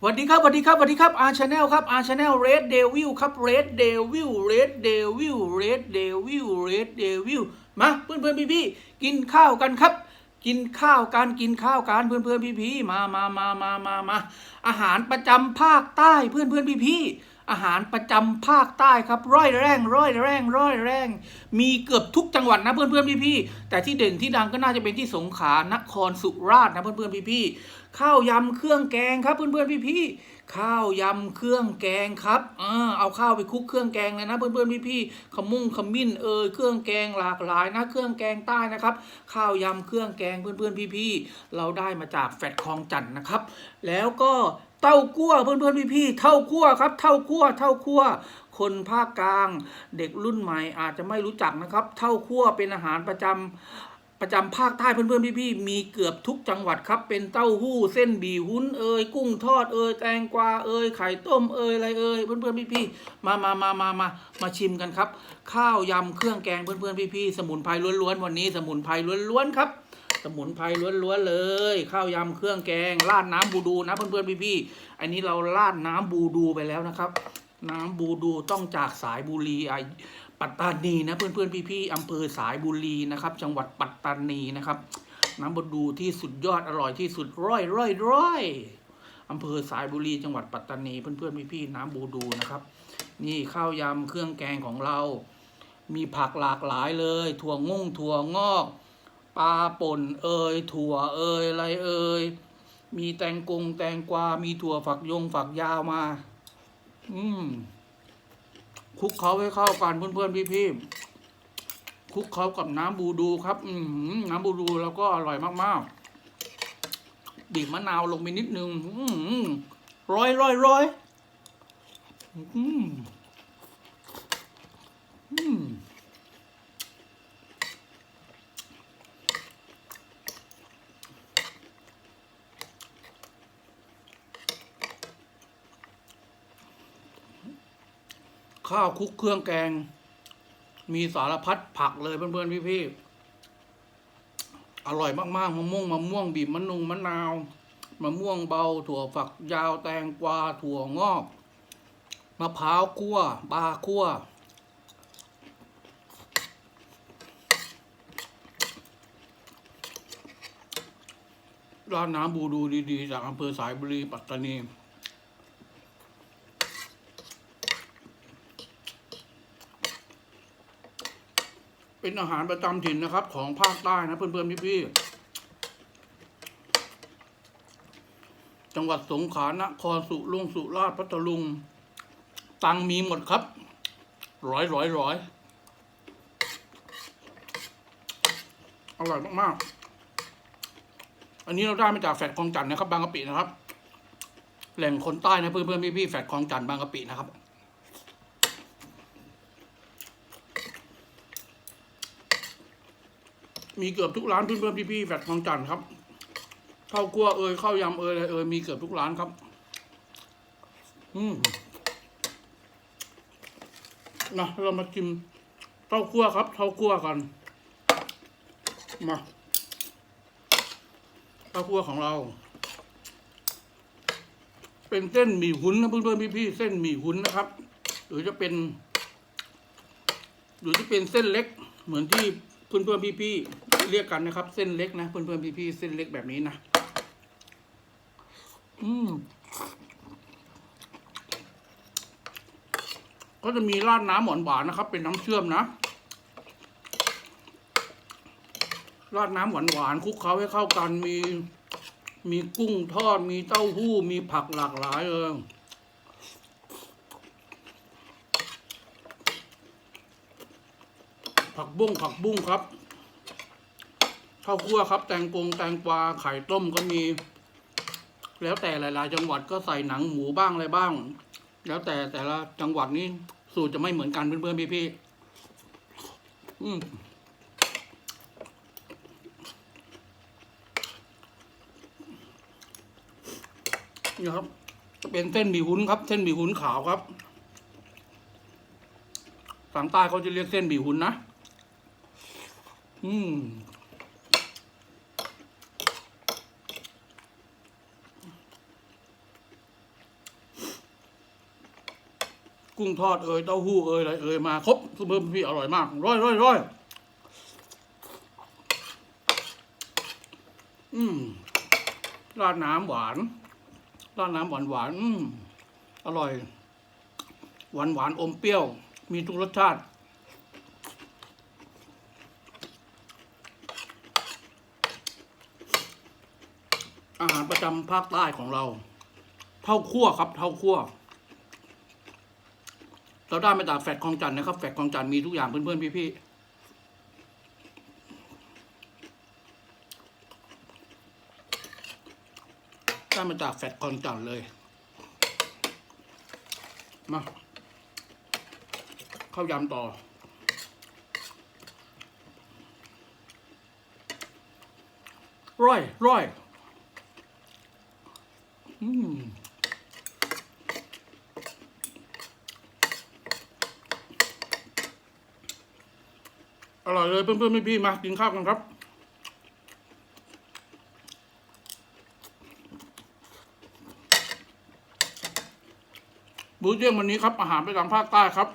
สวัสดีครับสวัสดีครับสวัสดีครับอาร์ชาแนลครับอาร์ชาแนลเรดเดวิลครับเรดเดวิลเรดเดวิลเรดเดวิลเรดเดวิลมาเพื่อนเพื่อนพี่พี่กินข้าวกันครับ กินข้าวกันกินข้าวกันเพื่อนเพื่อนพี่พี่มามามามามามาอาหารประจำภาคใต้เพื่อนเพื่อนพี่พี่ อาหารประจำภาคใต้ครับร้อยแรงร้อยแรงร้อยแรง มีเกือบทุกจังหวัดนะเพื่อนเพื่อนพี่พี่แต่ที่เด่นที่ดังก็น่าจะเป็นที่สงขลานครสุราษฎร์นะเพื่อนเพื่อนพี่พี่ข้าวยำเครื่องแกงครับเพื่อนเพื่อนพี่พี่ข้าวยำเครื่องแกงครับเออเอาข้าวไปคลุกเครื่องแกงเลยนะเพื่อนเพื่อนพี่พี่ขมุ้งขมิ้นเอยเครื่องแกงหลากหลายนะเครื่องแกงใต้นะครับ ข้าวยำเครื่องแกงเพื่อนเพื่อนพี่พี่เราได้มาจากแฟดคลองจันทน์นะครับ แล้วก็ เต้ากั้วเพื่อนเพื่อนพี่พี่เต้ากั้วครับเต้ากั้วเต้ากั้วคนภาคกลางเด็กรุ่นใหม่อาจจะไม่รู้จักนะครับ เท่าคั่วเป็นอาหารประจำประจำภาคใต้เพื่อนๆพี่ๆมีเกือบทุกจังหวัดครับ เป็นเต้าหู้เส้นบีหุ้นเอยกุ้งทอดเอยแตงกวาเอยไข่ต้มเอยอะไรเอยเพื่อนๆพี่ๆมามามามามามาชิมกันครับ ข้าวยำเครื่องแกงเพื่อนๆพี่ๆสมุนไพรล้วนๆวันนี้ สมุนไพรล้วนๆครับ มุนไพรล้วนๆเลยข้าวยำเครื่องแกงราดน้ำบูดูนะเพื่อนๆพี่ๆอันนี้เราราดน้ำบูดูไปแล้วนะครับ น้ำบูดูต้องจากสายบุรีอะปัตตานีนะเพื่อนเพื่อนพี่พี่ๆอำเภอสายบุรีนะครับ จังหวัดปัตตานีนะครับ น้ำบูดูที่สุดยอดอร่อยที่สุดร้อยร้อยร้อยอำเภอสายบุรีจังหวัดปัตตานีเพื่อนเพื่อนพี่พี่ๆน้ำบูดูนะครับ นี่ข้าวยำเครื่องแกงของเรา มีผักหลากหลายเลย ถั่วงงถั่วงอก ปลาป่นเอยถั่วเอยอะไรเอยมีแตงกงแตงกวา มีถั่วฝักยงฝักยาวมา อืมคลุกเขาให้เข้ากันเพื่อนๆพี่ๆคลุกเขากับน้ำบูดูครับ อืมน้ำบูดูแล้วก็อร่อยมากๆบีบมะนาวลงไปนิดนึงอืมร้อยร้อยร้อยอืมอืม ข้าวคุกเครื่องแกง มีสารพัดผักเลยเพื่อนๆพี่ๆอร่อยมากๆมะม่วงมะม่วงบีบมะนุงมะนาวมะม่วงเบา ถั่วฝักยาวแตงกวาถั่วงอกมะพร้าวคั่วปลาคั่ว ร้านน้ำบูดูดีๆ จากอำเภอสายบุรีปัตตานี เป็นอาหารประจำถิ่นนะครับ ของภาคใต้นะเพื่อนๆพี่ๆจังหวัดสงขลานครสุลุงสุราษฎร์พัทลุง ตังมีหมดครับ ร้อยร้อยร้อยอร่อยมากๆ อันนี้เราได้มาจากแฟดคลองจันนะครับ บางกะปินะครับ แหล่งคนใต้นะเพื่อนๆพี่ๆแฟดคลองจันบางกะปินะครับ มีเกือบทุกร้านเพื่อนๆพี่ๆแฟดคลองจันทน์ครับข้าวคั่วเอยข้าวยำเอยอะไรเอยมีเกือบทุกร้านครับ อืมนะเรามากินข้าวคั่วครับข้าวคั่วกันมาข้าวคั่วของเรา เป็นเส้นหมี่หุ้นนะเพื่อนๆพี่ๆเส้นหมี่หุ้นนะครับ หรือจะเป็น หรือจะเป็นเส้นเล็ก เหมือนที่เพื่อนๆพี่ๆ เรียกกันนะครับ เส้นเล็กนะเพื่อนๆพี่ๆเส้นเล็กแบบนี้นะอืมก็จะมีราดน้ำหวานๆนะครับ เป็นน้ำเชื่อมนะราดน้ำหวานๆคลุกเคล้าให้เข้ากันมี มีกุ้งทอดมีเต้าหู้มีผักหลากหลายเลยผักบุ้งผักบุ้งครับ ข้าวคั่วครับ แตงกงแตงกวาไข่ต้มก็มี แล้วแต่หลาย ๆ จังหวัดก็ใส่หนังหมูบ้างอะไรบ้าง แล้วแต่แต่ละจังหวัดนี้สูตรจะไม่เหมือนกันเพื่อนๆพี่ๆอืมนี่ครับจะเป็นเส้นหมี่หุ้นครับ เส้นหมี่หุ้นขาวครับฝั่งใต้เขาจะเรียกเส้นหมี่หุ้นนะ อืม กุ้งทอดเอ่ยเต้าหู้เอ่ยอะไรเอ่ยมาครบคุณเพื่อพี่อร่อยมากร้อยร้อยร้อยอืมราดน้ำหวานราดน้ำหวานหวานอืมอร่อย หวานหวานอมเปรี้ยว มีทุกรสชาติอาหารประจำภาคใต้ของเรา เท่าคั่วครับ เท่าคั่ว เราได้มาจากแฟดคลองจันนะครับ แฟดคลองจันมีทุกอย่างเพื่อนๆพี่ๆได้มาจากแฟดคลองจันเลยมาข้าวยำต่อร่อยร่อย อืม อร่อย เลยเพื่อนๆพี่ๆมากินข้าวกันครับบูธเยี่ยงวันนี้ครับอาหารประจำภาคใต้ครับ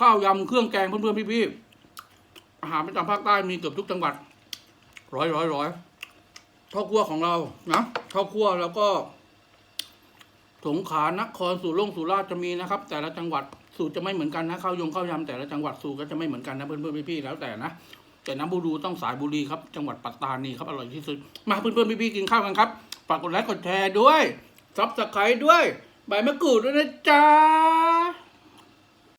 ข้าวยำเครื่องแกงเพื่อนๆพี่ๆอาหารประจำภาคใต้มีเกือบทุกจังหวัด ร้อยร้อยร้อยข้าวคั่วของเรานะข้าวคั่วแล้วก็ สงขลานครสุรงสุราษฎร์จะมีนะครับ แต่ละจังหวัด สูตรจะไม่เหมือนกันนะข้าวยงข้าวยำแต่ละจังหวัดสูตรก็จะไม่เหมือนกันนะเพื่อนเพื่อนๆพี่ๆแล้วแต่นะแต่น้ำบูดูต้องสายบุรีครับจังหวัดปัตตานีครับอร่อยที่สุดมาเพื่อนเพื่อนๆพี่ๆกินข้าวกันครับฝากกดไลค์กดแชร์ด้วยซับสไครต์ด้วยใบมะกรูดด้วยนะจ๊ะ